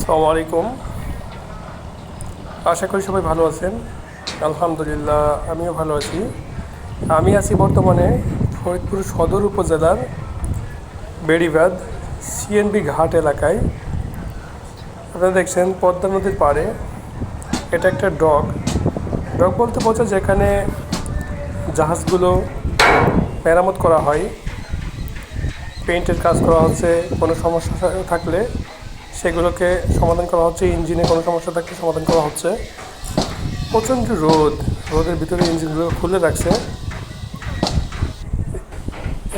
আসসালামু আলাইকুম। আশা করি সবাই ভালো আছেন। আলহামদুলিল্লাহ, আমিও ভালো আছি। আমি আছি বর্তমানে ফরিদপুর সদর উপজেলার বেড়িবাদ সিএনবি ঘাট এলাকায়। আপনারা দেখছেন পদ্মা নদীর পাড়ে। এটা একটা ডক। ডক বলতে বোঝা যেখানে জাহাজগুলো মেরামত করা হয়। পেইন্টের কাজ করা হচ্ছে, কোনো সমস্যা থাকলে সেগুলোকে সমাধান করা হচ্ছে, ইঞ্জিনে কোনো সমস্যা থাকলে সমাধান করা হচ্ছে। প্রচণ্ড রোদ, রোদের ভিতরে ইঞ্জিনগুলো খুলে রাখছে।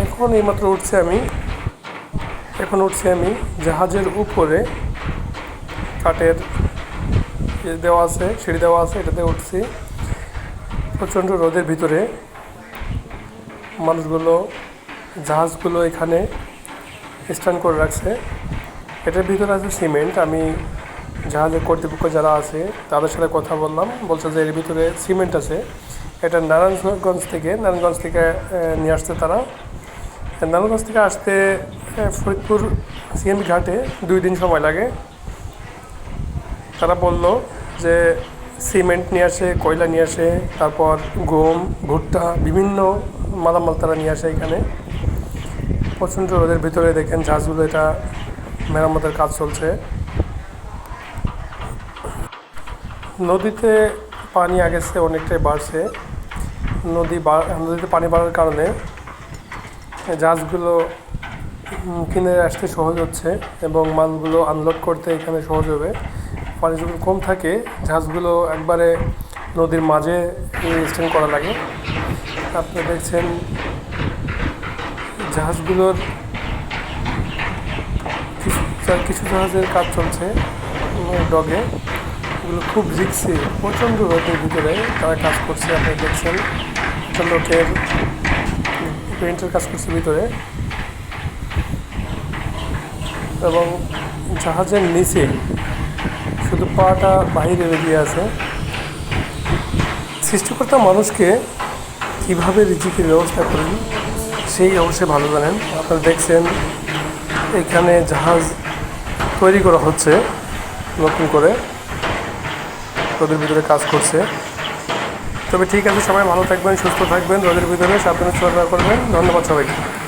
এখন এইমাত্র উঠছে আমি, এখন উঠছি আমি জাহাজের উপরে। কাঠের দেওয়া আছে, সিঁড়ি দেওয়া আছে, এটাতে উঠছি। প্রচণ্ড রোদের ভিতরে মানুষগুলো জাহাজগুলো এখানে স্ট্যান্ড করে রাখছে। এটার ভিতরে আছে সিমেন্ট। আমি জাহাজের কর্তৃপক্ষ যারা আছে, তাদের সাথে কথা বললাম। বলছে যে এর ভিতরে সিমেন্ট আছে। এটা নারায়ণগঞ্জ থেকে নারায়ণগঞ্জ থেকে নিয়ে আসছে তারা। নারায়ণগঞ্জ থেকে আসতে ফরিদপুর সিএনবি ঘাটে দুই দিন সময় লাগে। তারা বলল যে সিমেন্ট নিয়ে আসে, কয়লা নিয়ে আসে, তারপর গম, ভুট্টা, বিভিন্ন মালামাল তারা নিয়ে আসে এখানে। প্রচণ্ড রোদের ভিতরে দেখেন জাহাজগুলো এটা মেরামতের কাজ চলছে। নদীতে পানি আগেছে অনেকটাই বাড়ছে। নদী নদীতে পানি বাড়ার কারণে জাহাজগুলো কিনে আসতে সহজ হচ্ছে এবং মালগুলো আনলোড করতে এখানে সহজ হবে। পানি যখন কম থাকে জাহাজগুলো একবারে নদীর মাঝে স্ট্যান্ড করা লাগে। আপনি দেখছেন জাহাজগুলোর কিছু জাহাজের কাজ চলছে ডগে। এগুলো খুব রিক্সি। প্রচণ্ড রোদের ভিতরে তারা কাজ করছে আপনি দেখছেন। লোকের পেন্টের কাজ করছে ভিতরে। এবং জাহাজের নিচে শুধু পাটা বাইরে বেরিয়ে আছে। সৃষ্টিকর্তা মানুষকে কীভাবে রিজিকের ব্যবস্থা করেন, সেই অবশ্যই ভালো জানেন। আপনারা দেখছেন, এখানে জাহাজ তৈরি করা হচ্ছে, নতুন করে। রোদের ভিতরে কাজ করছে। তবে ঠিক আছে, সবাই ভালো থাকবেন, সুস্থ থাকবেন, রোদের ভিতরে সাবধানে চলাফেরা করবেন। ধন্যবাদ সবাইকে।